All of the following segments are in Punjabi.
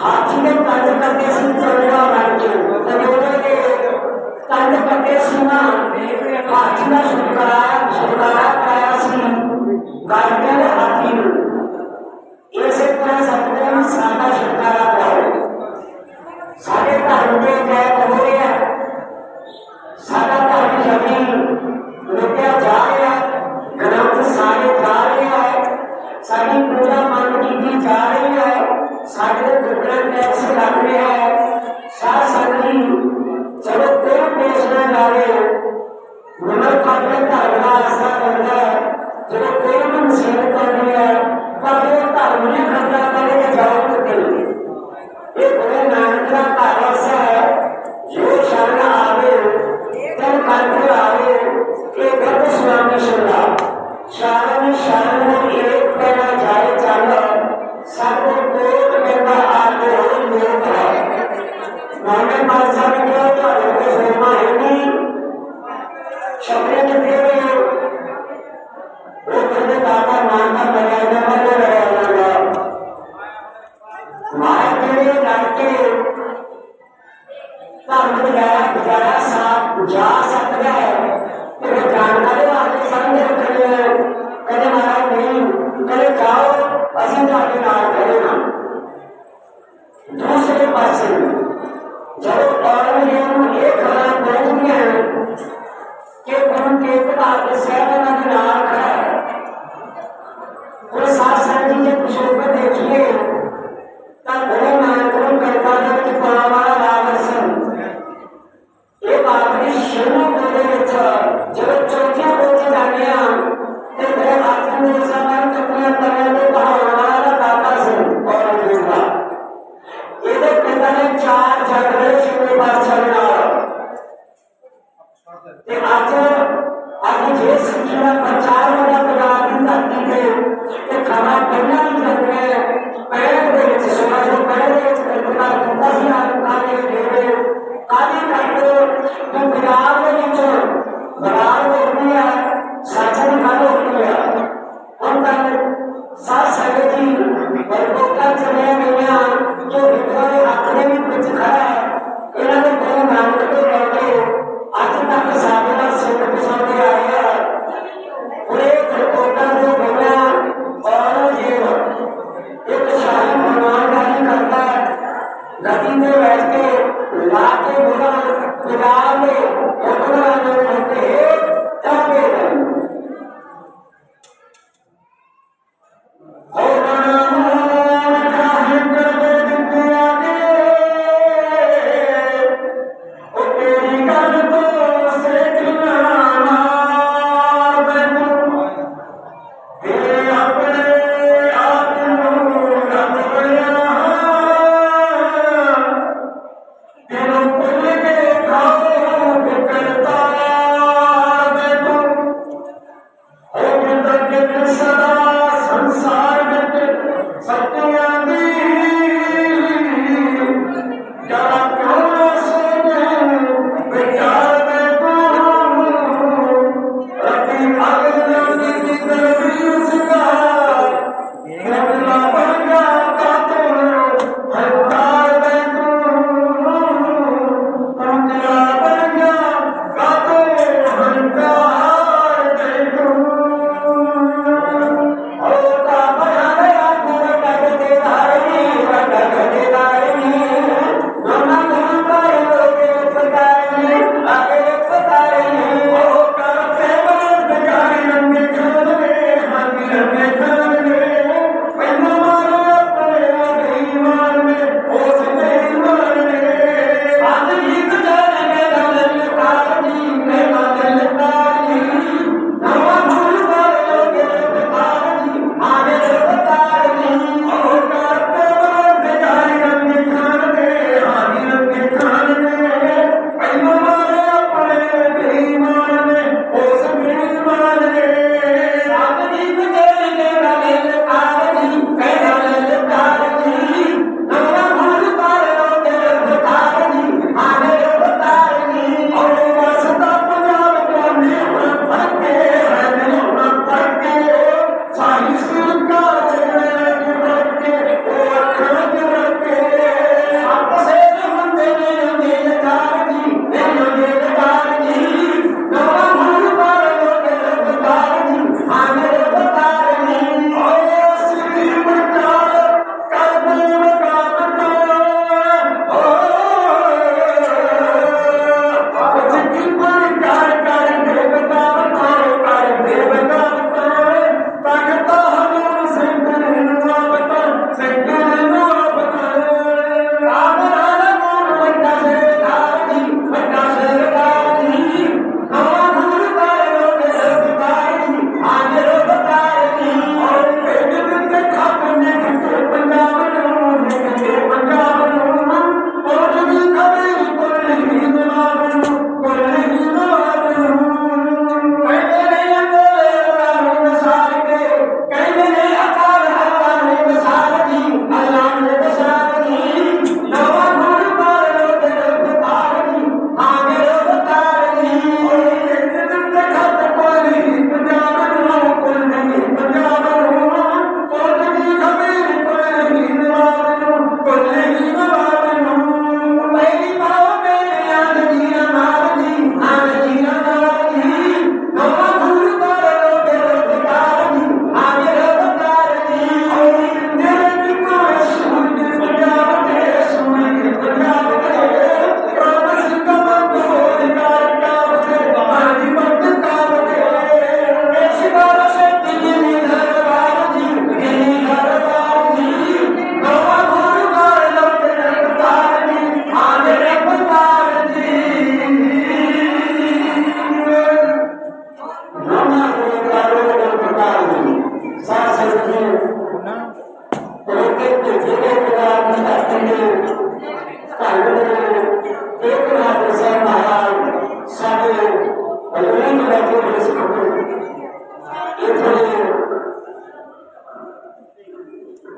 हाथी ने कंध करके सिंह चलेगा राज्य तब उन्होंने कंध करके सुना हाथी ने ਗਾਰਡਨ ਹਾਥੀ ਨੂੰ ਇਸੇ ਤਰ੍ਹਾਂ ਸਕਦੇ ਹਾਂ ਸਾਡਾ ਸ਼ਿਕਾਰਾ ਕਹੋ ਸਾਡੇ ਧਰਮ ਦੇ ਜੈ ਹੋ ਰਿਹਾ ਸਾਡਾ ਧਰਮ ਜਮੀਨ ਰੁਕਿਆ ਜਾ ਰਿਹਾ ਗ੍ਰੰਥ ਸਾਰੇ ਜਾ ਰਿਹਾ ਹੈ ਸਾਡੀ ਪੂਰਾ ਮਨ ਕੀਤੀ ਜਾ ਰਹੀ ਹੈ ਸਾਡੇ ਦੁੱਖਾਂ ਟੈਕਸ ਲੱਗ ਰਿਹਾ ਹੈ ਕਾਹਦੇ ਕਰਕੇ ਜੋ ਪੰਜਾਬ ਦੇ ਵਿੱਚ ਬਰਾਲ ਹੋਤੀ ਹੈ ਸਾਚਨ ਗੱਲ ਹੋਤੀ ਹੈ ਹੁਣ ਤੱਕ ਸਾਧ ਸੰਗਤ ਜੀ ਵਰਗੋਕਾਂ ਚਲੇ ਗਈਆਂ, ਜੋ ਵਿਦਵਾ ਦੇ ਹੱਥ ਦੇ ਵਿੱਚ ਖੜਾ ਹੈ, ਇਹਨਾਂ ਦੇ ਗੁਰੂ ਨਾਨਕ ਦੇ ਕਰਕੇ ਅੱਜ ਤੱਕ ਸਾਡੇ ਨਾਲ ਸਿੱਖ ਪਸਾਉਂਦੇ ਆਏ ਹੈ ਉਹਨੇ ਵਰਗੋਕਾਂ ਦੇ ਬੋਲਿਆ ਔਰ ਜੀਵ ਇੱਕ ਸ਼ਾਹੀ ਮਨਵਾਨ ਦਾ ਹੀ ਕਰਦਾ ਨਦੀ ਦੇ ਬੈਠ ਕੇ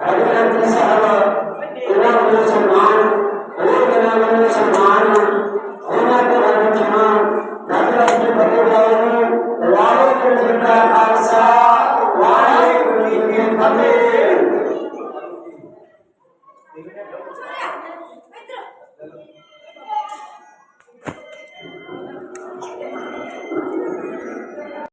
I remember this hour.